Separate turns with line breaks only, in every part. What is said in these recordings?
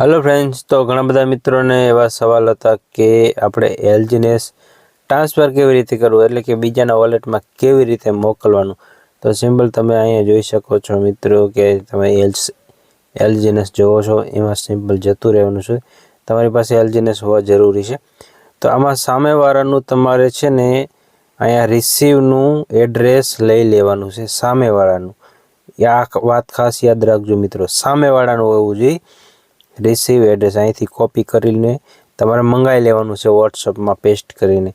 Hello friends તો ઘણા બધા મિત્રોને એવા સવાલ હતા કે આપણે એલજીનેસ ટ્રાન્સફર કેવી રીતે કરવું? એટલે કે બીજાના વોલેટમાં કેવી રીતે મોકલવાનું? તો સિમ્પલ તમે અહીંયા જોઈ શકો છો મિત્રો કે તમે એલ્સ એલજીનેસ જોવો છો, એમાં સિમ્પલ જતું રહેવાનું છે. તમારી પાસે એલજીનેસ હોવા જરૂરી છે. તો આમાં સામેવાળાનું તમારે છે ને અહીંયા રિસીવનું એડ્રેસ લઈ લેવાનું છે, સામેવાળાનું. આ વાત ખાસ યાદ રાખજો મિત્રો, સામેવાળાનું હોવું જોઈએ. રિસીવ એડ્રેસ અહીંથી કોપી કરીને તમારે મંગાવી લેવાનું છે વોટ્સઅપમાં પેસ્ટ કરીને.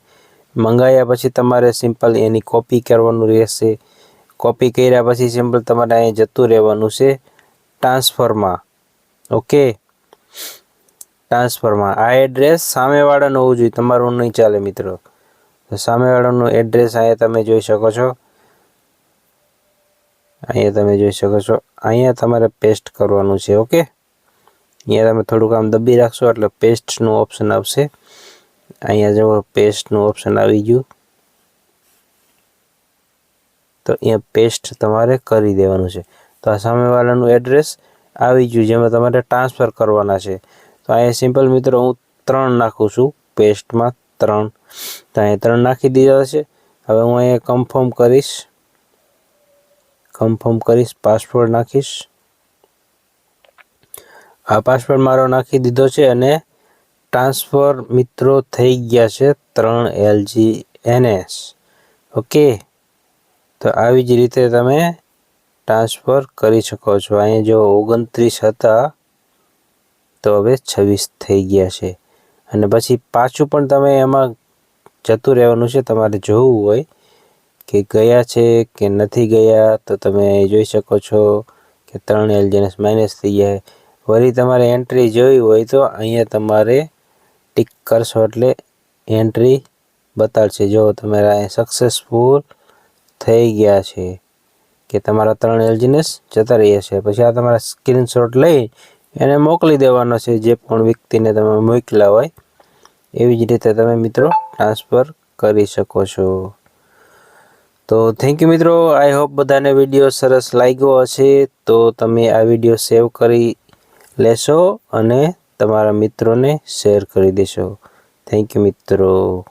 મંગાવ્યા પછી તમારે સિમ્પલ એની કોપી કરવાનું રહેશે. કોપી કર્યા પછી સિમ્પલ તમારે અહીં જતું રહેવાનું છે ટ્રાન્સફરમાં ઓકે ટ્રાન્સફરમાં આ એડ્રેસ સામેવાળાનું હોવું જોઈએ, તમારું નહીં ચાલે મિત્રો. સામેવાળાનું એડ્રેસ અહીંયા તમે જોઈ શકો છો. અહીંયા તમે જોઈ શકો છો. અહીંયા તમારે પેસ્ટ કરવાનું છે ઓકે અહીંયા તમે થોડુંક આમ દબી રાખશો એટલે પેસ્ટનું ઓપ્શન આવશે. અહીંયા જો પેસ્ટનું ઓપ્શન આવી ગયું. તો અહીંયા પેસ્ટ તમારે કરી દેવાનું છે. તો આ સામેવાળાનું એડ્રેસ આવી ગયું, જેમાં તમારે ટ્રાન્સફર કરવાના છે. તો અહીંયા સિમ્પલ મિત્રો હું ત્રણ નાખું છું પેસ્ટમાં ત્રણ. તો અહીંયા ત્રણ નાખી દીધા છે. હવે હું અહીંયા કન્ફર્મ કરીશ. કન્ફર્મ કરીશ પાસવર્ડ નાખીશ. આ પાસવર્ડ મારો નાખી દીધો છે અને ટ્રાન્સફર મિત્રો થઈ ગયા છે ત્રણ એલજી એનએસ ઓકે તો આવી જ રીતે તમે ટ્રાન્સફર કરી શકો છો. અહીંયા જો ઓગણત્રીસ હતા, તો હવે છવ્વીસ થઈ ગયા છે. અને પછી પાછું પણ તમે એમાં જતું રહેવાનું છે. તમારે જોવું હોય કે ગયા છે કે નથી ગયા, તો તમે જોઈ શકો છો કે ત્રણ એલજીએનએસ માઇનસ થઈ ગયા વળી તમારે એન્ટ્રી જોઈ હોય તો અહીંયા તમારે ટિક કરશો એટલે એન્ટ્રી બતાડશે. જો તમારા સક્સેસફુલ થઈ ગયા છે કે તમારા ત્રણ એલજીનેસ જતા રહ્યા છે, પછી આ તમારા સ્ક્રીનશોટ લઈ એને મોકલી દેવાનો છે જે પણ વ્યક્તિને તમે મોકલા હોય. એવી જ રીતે તમે મિત્રો ટ્રાન્સફર કરી શકો છો. તો થેન્ક યુ મિત્રો. આઈ હોપ બધાને વીડિયો સરસ લાગ્યો હશે. તો તમે આ વીડિયો સેવ કરી લેશો અને તમારા મિત્રોને શેર કરી દેશો. થેન્ક યુ મિત્રો.